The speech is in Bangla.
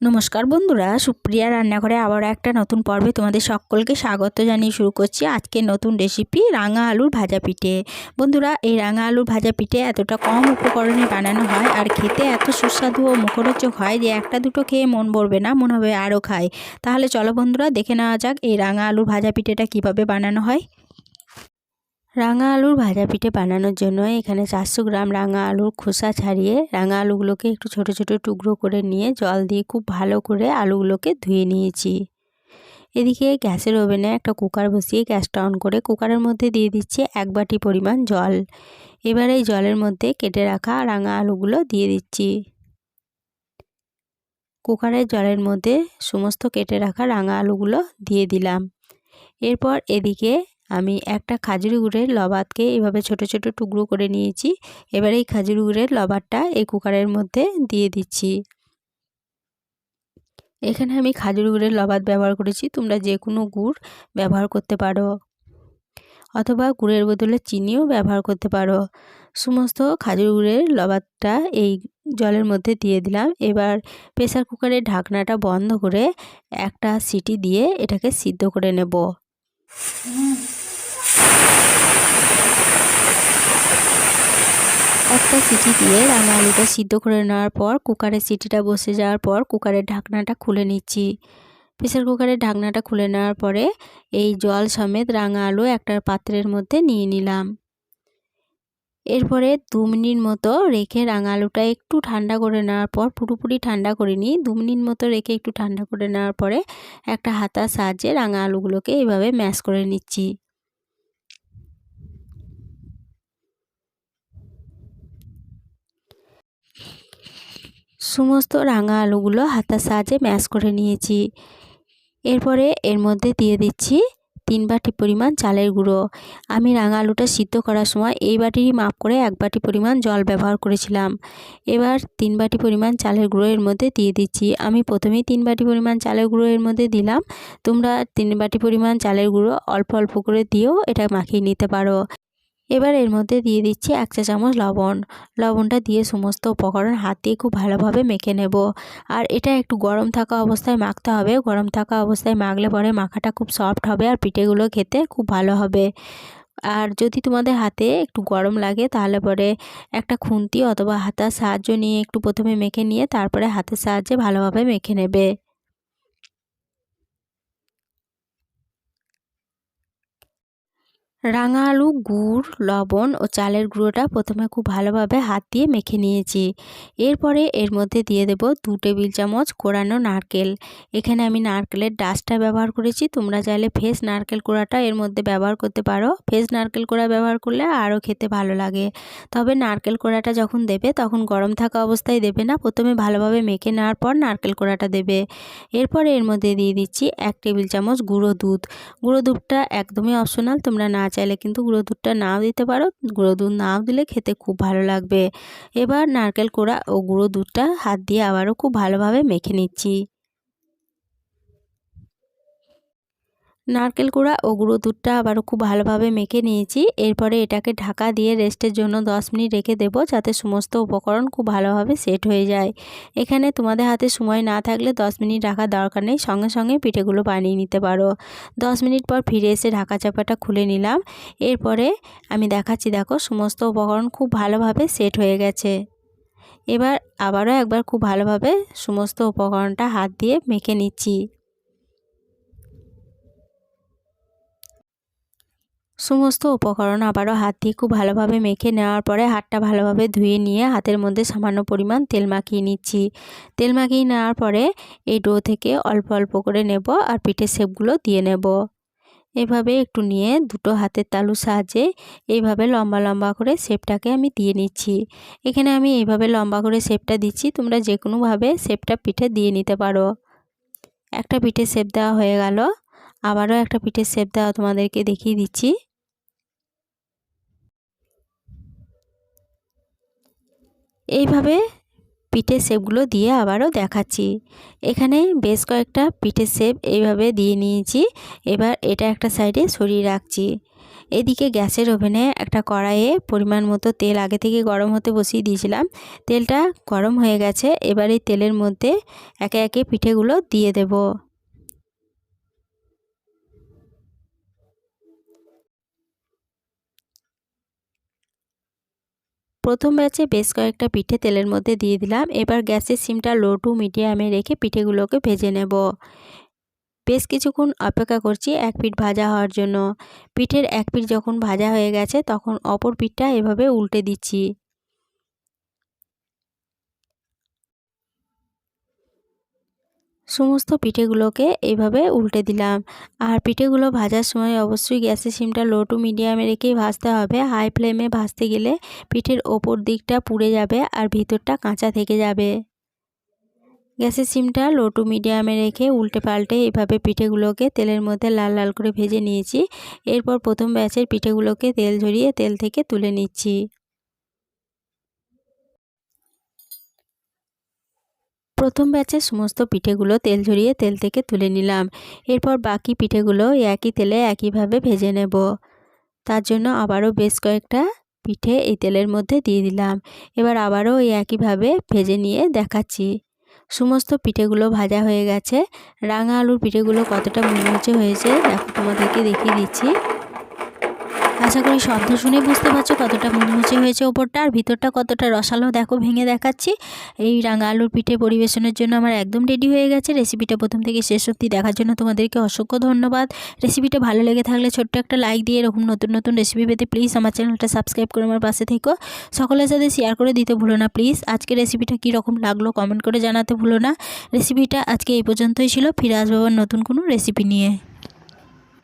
নমস্কার বন্ধুরা, সুপ্রিয়া রান্নাঘরে আবার একটা নতুন পর্বে তোমাদের সকলকে স্বাগত জানিয়ে শুরু করছি আজকে নতুন রেসিপি রাঙা আলুর ভাজা পিঠে। বন্ধুরা, এই রাঙা আলুর ভাজা পিঠে এতটা কম উপকরণে বানানো হয় আর খেতে এত সুস্বাদু ও মুখরোচক হয় যে একটা দুটো খেয়ে মন ভরবে না, মনে হবে আরও খায়। তাহলে চলো বন্ধুরা, দেখে নেওয়া যাক এই রাঙা আলুর ভাজা পিঠেটা কীভাবে বানানো হয়। রাঙা আলুর ভাজা পিঠে বানানোর জন্য এখানে চারশো গ্রাম রাঙা আলুর খোসা ছাড়িয়ে রাঙা আলুগুলোকে একটু ছোট ছোট টুকরো করে নিয়ে জল দিয়ে খুব ভালো করে আলুগুলোকে ধুয়ে নিয়েছি। এদিকে গ্যাসের ওভেনে একটা কুকার বসিয়ে গ্যাসটা অন করে কুকারের মধ্যে দিয়ে দিচ্ছি এক বাটি পরিমাণ জল। এবার এই জলের মধ্যে কেটে রাখা রাঙা আলুগুলো দিয়ে দিচ্ছি। কুকারের জলের মধ্যে সমস্ত কেটে রাখা রাঙা আলুগুলো দিয়ে দিলাম। এরপর এদিকে আমি একটা খাজুরি গুড়ের লবাতকে এভাবে ছোট ছোট টুকরো করে নিয়েছি। এবার এই খাজুরি গুড়ের লবারটা এই কুকারের মধ্যে দিয়ে দিচ্ছি। এখানে আমি খাজুর গুড়ের লবাত ব্যবহার করেছি। তোমরা যে কোনো গুড় ব্যবহার করতে পারো। অথবা গুড়ের বদলে চিনিও ব্যবহার করতে পারো। সমস্ত খাজুর গুড়ের লবাতটা এই জলের মধ্যে দিয়ে দিলাম। এবার প্রেসার কুকারের ঢাকনাটা বন্ধ করে একটা সিটি দিয়ে এটাকে সিদ্ধ করে নেব। একটা সিটি দিয়ে রাঙা আলুটা সিদ্ধ করে নেওয়ার পর কুকারের সিটিটা বসে যাওয়ার পর কুকারের ঢাকনাটা খুলে নিচ্ছি। প্রেসার কুকারের ঢাকনাটা খুলে নেওয়ার পরে এই জল সমেত রাঙা আলু একটা পাত্রের মধ্যে নিয়ে নিলাম। এরপরে দু মিনিট মতো রেখে রাঙা আলুটা একটু ঠান্ডা করে নেওয়ার পর, পুরোপুরি ঠান্ডা করে নিই দু মিনিট মতো রেখে একটু ঠান্ডা করে নেওয়ার পরে একটা হাতার সাহায্যে রাঙা আলুগুলোকে এভাবে ম্যাশ করে নিচ্ছি। সমস্ত রাঙা আলুগুলো হাতার সাহায্যে ম্যাশ করে নিয়েছি। এরপরে এর মধ্যে দিয়ে দিচ্ছি তিন বাটি পরিমাণ চালের গুঁড়ো। আমি রাঙা আলুটা সিদ্ধ করার সময় এই বাটিরই মাপ করে এক বাটি পরিমাণ জল ব্যবহার করেছিলাম। এবার তিন বাটি পরিমাণ চালের গুঁড়ো এর মধ্যে দিয়ে দিচ্ছি। আমি প্রথমেই তিন বাটি পরিমাণ চালের গুঁড়ো এর মধ্যে দিলাম। তোমরা তিন বাটি পরিমাণ চালের গুঁড়ো অল্প অল্প করে দিয়েও এটা মাখিয়ে নিতে পারো। এবার এর মধ্যে দিয়ে দিচ্ছি এক চা চামচ লবণ। লবণটা দিয়ে সমস্ত উপকরণ হাত দিয়ে খুব ভালোভাবে মেখে নেব। আর এটা একটু গরম থাকা অবস্থায় মাখতে হবে। গরম থাকা অবস্থায় মাখলে পরে মাখাটা খুব সফট হবে আর পিঠেগুলো খেতে খুব ভালো হবে। আর যদি তোমাদের হাতে একটু গরম লাগে তাহলে পরে একটা খুন্তি অথবা হাতার সাহায্য নিয়ে একটু প্রথমে মেখে নিয়ে তারপরে হাতের সাহায্যে ভালোভাবে মেখে নেবে। রাঙা আলু গুড়, লবণ ও চালের গুঁড়োটা প্রথমে খুব ভালোভাবে হাত দিয়ে মেখে নিয়েছি। এরপরে এর মধ্যে দিয়ে দেব দু টেবিল চামচ কোরানো নারকেল। এখানে আমি নারকেলের ডাস্টটা ব্যবহার করেছি। তোমরা চাইলে ফ্রেশ নারকেল কোড়াটা এর মধ্যে ব্যবহার করতে পারো। ফ্রেশ নারকেল কোড়া ব্যবহার করলে আরও খেতে ভালো লাগে। তবে নারকেল কোড়াটা যখন দেবে, তখন গরম থাকা অবস্থায় দেবে না। প্রথমে ভালোভাবে মেখে নেওয়ার পর নারকেল কোড়াটা দেবে। এরপরে এর মধ্যে দিয়ে দিচ্ছি এক টেবিল চামচ গুঁড়ো দুধ। গুঁড়ো দুধটা একদমই অপশনাল, তোমরা না চাইলে কিন্তু গুঁড়ো দুধটা নাও দিতে পারো। গুঁড়ো দুধ নাও দিলে খেতে খুব ভালো লাগবে। এবার নারকেল কোড়া ও গুঁড়ো দুধটা হাত দিয়ে আবারও খুব ভালোভাবে মেখে নিচ্ছি। নারকেল কুড়া ও গুঁড়ো দুধটা আবারও খুব ভালোভাবে মেখে নিয়েছি। এরপরে এটাকে ঢাকা দিয়ে রেস্টের জন্য 10 মিনিট রেখে দেব যাতে সমস্ত উপকরণ খুব ভালোভাবে সেট হয়ে যায়। এখানে তোমাদের হাতে সময় না থাকলে 10 মিনিট রাখার দরকার নেই। সঙ্গে সঙ্গে পিঠেগুলো বানিয়ে নিতে পারো। 10 মিনিট পর ফিরে এসে ঢাকা চাপাটা খুলে নিলাম। এরপরে আমি দেখাচ্ছি, দেখো, সমস্ত উপকরণ খুব ভালোভাবে সেট হয়ে গেছে। এবার আবারও একবার খুব ভালোভাবে সমস্ত উপকরণটা হাত দিয়ে মেখে নিচ্ছি। সমস্ত উপকরণ আবারও হাত দিয়ে খুব ভালোভাবে মেখে নেওয়ার পরে হাতটা ভালোভাবে ধুয়ে নিয়ে হাতের মধ্যে সামান্য পরিমাণ তেল মাখিয়ে নিচ্ছি। তেল মাখিয়ে নেওয়ার পরে এই ডো থেকে অল্প অল্প করে নেব আর পিঠের শেপগুলো দিয়ে নেব। এভাবে একটু নিয়ে দুটো হাতের তালুর সাহায্যে এইভাবে লম্বা লম্বা করে শেপটাকে আমি দিয়ে নিচ্ছি। এখানে আমি এইভাবে লম্বা করে শেপটা দিচ্ছি, তোমরা যে কোনোভাবে শেপটা পিঠে দিয়ে নিতে পারো। একটা পিঠের শেপ দেওয়া হয়ে গেল। আবারও একটা পিঠের শেপ দেওয়া তোমাদেরকে দেখিয়ে দিচ্ছি। এইভাবে পিঠের শেপগুলো দিয়ে আবারও দেখাচ্ছি। এখানে বেশ কয়েকটা পিঠের শেপ এইভাবে দিয়ে নিয়েছি। এবার এটা একটা সাইডে সরিয়ে রাখছি। এদিকে গ্যাসের ওভেনে একটা কড়াইয়ে পরিমাণ মতো তেল আগে থেকে গরম হতে বসিয়ে দিয়েছিলাম। তেলটা গরম হয়ে গেছে। এবার এই তেলের মধ্যে একে একে পিঠেগুলো দিয়ে দেব। প্রথম ব্যাচে বেশ কয়েকটা পিঠে তেলের মধ্যে দিয়ে দিলাম। এবার গ্যাসের সিমটা লো টু মিডিয়ামে রেখে পিঠেগুলোকে ভেজে নেব। বেশ কিছুক্ষণ অপেক্ষা করছি এক পিঠ ভাজা হওয়ার জন্য। পিঠের এক পিঠ যখন ভাজা হয়ে গেছে, তখন অপর পিঠটা এভাবে উল্টে দিচ্ছি। সমস্ত পিঠেগুলোকে এইভাবে উল্টে দিলাম। আর পিঠেগুলো ভাজার সময় অবশ্যই গ্যাসের সিমটা লো টু মিডিয়ামে রেখেই ভাজতে হবে। হাই ফ্লেমে ভাজতে গেলে পিঠের ওপর দিকটা পুড়ে যাবে আর ভিতরটা কাঁচা থেকে যাবে। গ্যাসের সিমটা লো টু মিডিয়ামে রেখে উল্টে পাল্টে এভাবে পিঠেগুলোকে তেলের মধ্যে লাল লাল করে ভেজে নিয়েছি। এরপর প্রথম ব্যাচের পিঠেগুলোকে তেল ঝরিয়ে তেল থেকে তুলে নিচ্ছি। প্রথম ব্যাচে সমস্ত পিঠেগুলো তেল ঝরিয়ে তেল থেকে তুলে নিলাম। এরপর বাকি পিঠেগুলো একই তেলে একইভাবে ভেজে নেব। তার জন্য আবারও বেশ কয়েকটা পিঠে এই তেলের মধ্যে দিয়ে দিলাম। এবার আবারও এই একইভাবে ভেজে নিয়ে দেখাচ্ছি। সমস্ত পিঠেগুলো ভাজা হয়ে গেছে। রাঙা আলুর পিঠেগুলো কতটা মুচমুচে হয়েছে, দেখো তোমাদেরকে দেখিয়ে দিচ্ছি। আশা করি শব্দ শুনে বুঝতে পারছ কতটা মুচমুচে হয়েছে ওপরটা, আর ভিতরটা কতটা রসালো দেখো, ভেঙে দেখাচ্ছি। এই রাঙা আলুর পিঠে পরিবেশনের জন্য আমার একদম রেডি হয়ে গেছে। রেসিপিটা প্রথম থেকে শেষ অবধি দেখার জন্য তোমাদেরকে অসংখ্য ধন্যবাদ। রেসিপিটা ভালো লেগে থাকলে ছোট্ট একটা লাইক দিয়ে এরকম নতুন নতুন রেসিপি পেতে প্লিজ আমার চ্যানেলটা সাবস্ক্রাইব করে আমার পাশে থেকো। সকলের সাথে শেয়ার করে দিতে ভুলো না প্লিজ আজকে রেসিপিটা কীরকম লাগল কমেন্ট করে জানাতে ভুলো না। রেসিপিটা আজকে এই পর্যন্তই ছিল। ফিরে আসব নতুন কোনো রেসিপি নিয়ে।